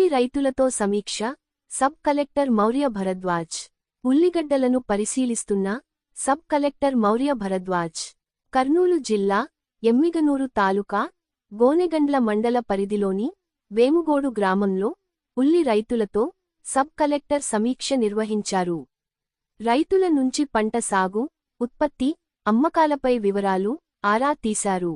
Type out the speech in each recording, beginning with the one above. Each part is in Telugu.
ఉల్లి రైతులతో సమీక్ష సబ్ కలెక్టర్ మౌర్య భరద్వాజ్. ఉల్లిగడ్డలను పరిశీలిస్తున్న సబ్ కలెక్టర్ మౌర్య భరద్వాజ్. కర్నూలు జిల్లా ఎమ్మిగనూరు తాలూకా గోనెగండ్ల మండల పరిధిలోని వేముగోడు గ్రామంలో ఉల్లి రైతులతో సబ్ కలెక్టర్ సమీక్ష నిర్వహించారు. రైతుల నుంచి పంట సాగు ఉత్పత్తి అమ్మకాలపై వివరాలు ఆరా తీశారు.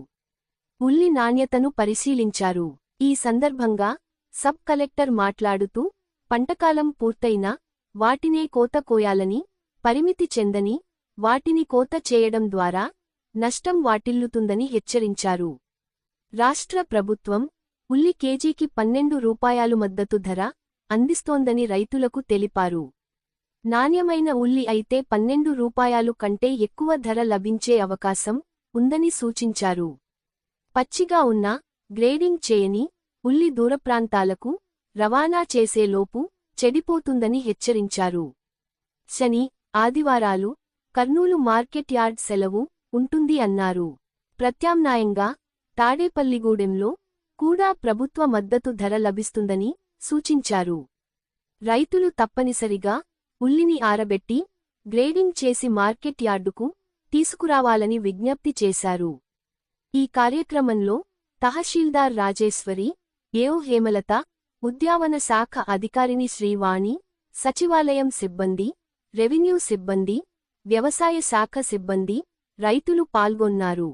ఉల్లి నాణ్యతను పరిశీలించారు. ఈ సందర్భంగా సబ్ కలెక్టర్ మాట్లాడుతూ పంటకాలం పూర్తయినా వాటినే కోత కోయాలని పరిమితి చెందని వాటిని కోత చేయడం ద్వారా నష్టం వాటిల్లుతుందని హెచ్చరించారు. రాష్ట్ర ప్రభుత్వం ఉల్లి కేజీకి పన్నెండు రూపాయలు మద్దతు ధర అందిస్తోందని రైతులకు తెలిపారు. నాణ్యమైన ఉల్లి అయితే పన్నెండు రూపాయలు కంటే ఎక్కువ ధర లభించే అవకాశం ఉందని సూచించారు. పచ్చిగా ఉన్న గ్రేడింగ్ చేయని ఉల్లి దూరప్రాంతాలకు రవాణా చేసేలోపు చెడిపోతుందని హెచ్చరించారు. శని ఆదివారాలు కర్నూలు మార్కెట్ యార్డ్ సెలవు ఉంటుంది అన్నారు. ప్రత్యామ్నాయంగా తాడేపల్లిగూడెంలో కూడా ప్రభుత్వ మద్దతు ధర లభిస్తుందని సూచించారు. రైతులు తప్పనిసరిగా ఉల్లిని ఆరబెట్టి గ్రేడింగ్ చేసి మార్కెట్ యార్డుకు తీసుకురావాలని విజ్ఞప్తి చేశారు. ఈ కార్యక్రమంలో తహశీల్దార్ రాజేశ్వరి ఏఓ హేమలత ఉద్యావన శాఖ అధికారిని శ్రీవాణి సచివాలయం సిబ్బంది రెవెన్యూ సిబ్బంది వ్యవసాయ శాఖ సిబ్బంది రైతులు పాల్గొన్నారు.